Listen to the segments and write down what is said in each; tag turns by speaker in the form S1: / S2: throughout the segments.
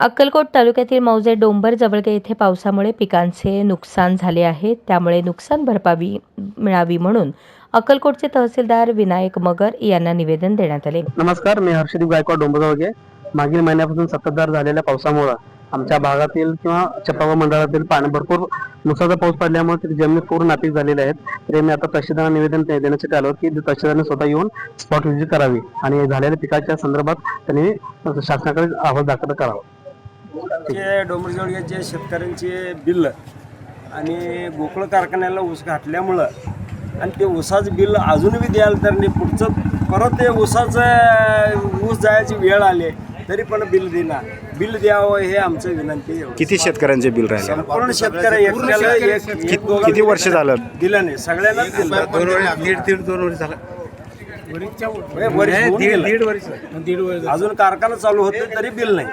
S1: अक्कलकोट तालुक्यातील मौजे डोंबर जवळगे येथे पावसामुळे पिकांचे नुकसान झाले आहे. त्यामुळे नुकसान भरपावी मिळावी म्हणून अक्कलकोटचे तहसीलदार विनायक मगर यांना निवेदन देण्यात आले.
S2: नमस्कार मी हर्षदीप गायकवाड डोंबगावगे मागील महिन्यापासून संततधार झालेल्या पावसामुळं आमच्या भागातील किंवा चपावा मंडळातील पाणी भरपूर मुसळधार पाऊस पडल्यामुळे तिथे जमीन पूर्ण नापीक झालेले आहेत. तरी मी आता तहसीलदारांना निवेदन देण्यासाठी आलो की तहसीलदारांनी स्वतः येऊन स्पॉट व्हिजिट करावी आणि झालेल्या पिकाच्या संदर्भात त्यांनी शासनाकडे अहवाल दाखल करावा.
S3: जे डोंबरजवळचे शेतकऱ्यांचे बिल आणि गोकुळ कारखान्याला ऊस घातल्यामुळं आणि ते ऊसाचं बिल अजूनही द्यायला तर नाही पुढचं परत ते ऊसाचं ऊस जायची वेळ आली तरी पण बिल देणार बिल द्यावं हे आमचं विनंती आहे.
S4: किती शेतकऱ्यांचे बिल राहिले
S3: संपूर्ण शेतकरी एकट्याला एक- एक दोघांना
S4: किती वर्ष
S3: दिलं-
S4: झालं?
S3: दिलं नाही सगळ्यांनाच दिलं
S5: दोन वर्ष दीड दीड दोन वर्ष झालं
S3: हे वर्ष होऊन
S5: दीड
S3: गेलं.
S5: दीड वर्ष दीड वर्ष
S3: अजून कारखाना चालू होते तरी बिल नाही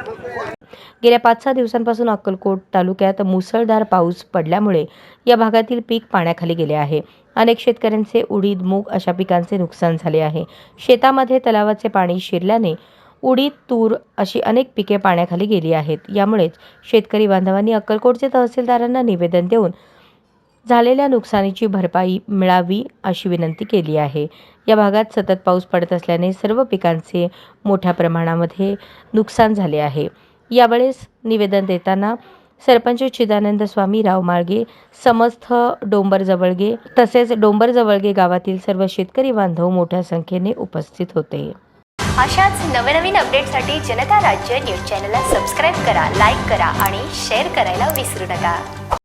S1: गेल्या पाच सहा दिवसांपासून अक्कलकोट तालुक्यात मुसळधार पाऊस पडल्यामुळे या भागातील पीक पाण्याखाली गेले आहे. अनेक शेतकऱ्यांचे उडीद मूग अशा पिकांचे नुकसान झाले आहे. शेतामध्ये तलावाचे पाणी शिरल्याने उडीद तूर अशी अनेक पिके पाण्याखाली गेली आहेत. यामुळेच शेतकरी बांधवांनी अक्कलकोटचे तहसीलदारांना निवेदन देऊन झालेल्या नुकसानीची भरपाई मिळावी अशी विनंती केली आहे. या भागात सतत पाऊस पडत असल्याने सर्व पिकांचे मोठ्या प्रमाणामध्ये नुकसान झाले आहे. यावेळेस निवेदन देताना सरपंच चिदानंद स्वामी राव माळगे समस्त डोंबर जवळगे तसेच डोंबर जवळगे गावातील सर्व शेतकरी बांधव मोठ्या संख्येने उपस्थित होते.
S6: अशाच नवनवीन अपडेटसाठी जनता राज्य न्यूज चॅनलला सबस्क्राईब करा लाईक करा आणि शेअर करायला विसरू नका.